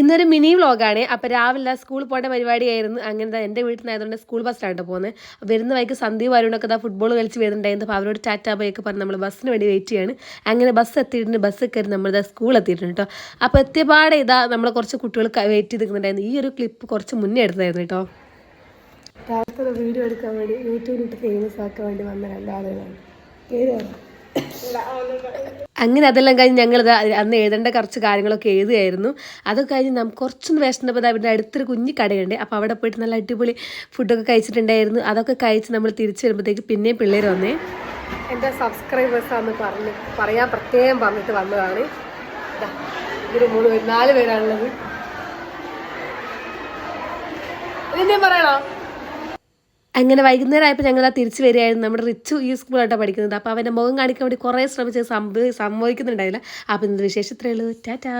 ഇന്നൊരു മിനി വ്ളോഗാണ്. അപ്പോൾ രാവിലെ സ്കൂളിൽ പോകേണ്ട പരിപാടിയായിരുന്നു. അങ്ങനെ എന്റെ വീട്ടിൽ നിന്നായതുകൊണ്ട് സ്കൂൾ ബസ്സിലാണ് പോകുന്നത് വരുന്ന വഴിക്ക് സന്ദീപ് വരുണൊക്കെ ദാ ഫുട്ബോൾ കളിച്ച് വരുന്നുണ്ടായിരുന്നു. അപ്പോൾ അവരോട് ടാറ്റാ ബൈക്ക് പറഞ്ഞ് നമ്മൾ ബസ്സിന് വേണ്ടി വെയിറ്റ് ചെയ്യാണ്. അങ്ങനെ ബസ് എത്തിയിട്ടുണ്ട്. ബസ് കയറി നമ്മൾ ഇതാ സ്കൂൾ എത്തിയിട്ടുണ്ട് കേട്ടോ. അപ്പോൾ എത്തിയപാടെ ഇതാ നമ്മൾ കുറച്ച് കുട്ടികൾ വെയിറ്റ് ചെയ്ത് നിൽക്കുന്നുണ്ടായിരുന്നു ഈ ഒരു ക്ലിപ്പ് കുറച്ച് മുന്നേ എടുത്തായിരുന്നു കേട്ടോ. രാവിലത്തെ വീഡിയോ എടുക്കാൻ വേണ്ടി യൂട്യൂബിലിട്ട് ഫേമസ് ആക്കാൻ വേണ്ടി വന്ന രണ്ടാളുകളാണ് പേര് അങ്ങനെ അതെല്ലാം കഴിഞ്ഞ് ഞങ്ങൾ അന്ന് എഴുതേണ്ട കുറച്ച് കാര്യങ്ങളൊക്കെ എഴുതുകയായിരുന്നു. അതൊക്കെ കഴിഞ്ഞ് നമുക്ക് കുറച്ചൊന്ന് വിശന്നപ്പോൾ അവിടെ അടുത്തൊരു കുഞ്ഞി കടയുണ്ട്. അപ്പോൾ അവിടെ പോയിട്ട് നല്ല അടിപൊളി ഫുഡൊക്കെ കഴിച്ചിട്ടുണ്ടായിരുന്നു. അതൊക്കെ കഴിച്ച് നമ്മൾ തിരിച്ചു വരുമ്പോഴത്തേക്ക് പിന്നെയും പിള്ളേർ വന്നേ. എന്റെ സബ്സ്ക്രൈബേഴ്സാന്ന് പറഞ്ഞ് പറയാൻ പ്രത്യേകം പറഞ്ഞിട്ട് വന്നതാണ്. ഇതൊരു മൂന്ന് നാല് പേരാണുള്ളത്. ഇതിനെ പറയണോ അങ്ങനെ വൈകുന്നേരം ആയപ്പോൾ ഞങ്ങൾ തിരിച്ചു വരികയായിരുന്നു. നമ്മുടെ റിച്ചു ഈ സ്കൂളായിട്ടാണ് പഠിക്കുന്നത്. അപ്പോൾ അവന്റെ മുഖം കാണിക്കാൻ വേണ്ടി കുറേ ശ്രമിച്ച് സംഭവ സംഭവിക്കുന്നുണ്ടായില്ല. അപ്പോൾ ഇന്നത്തെ വിശേഷത്രേ ഉള്ളൂ. ടാറ്റാ.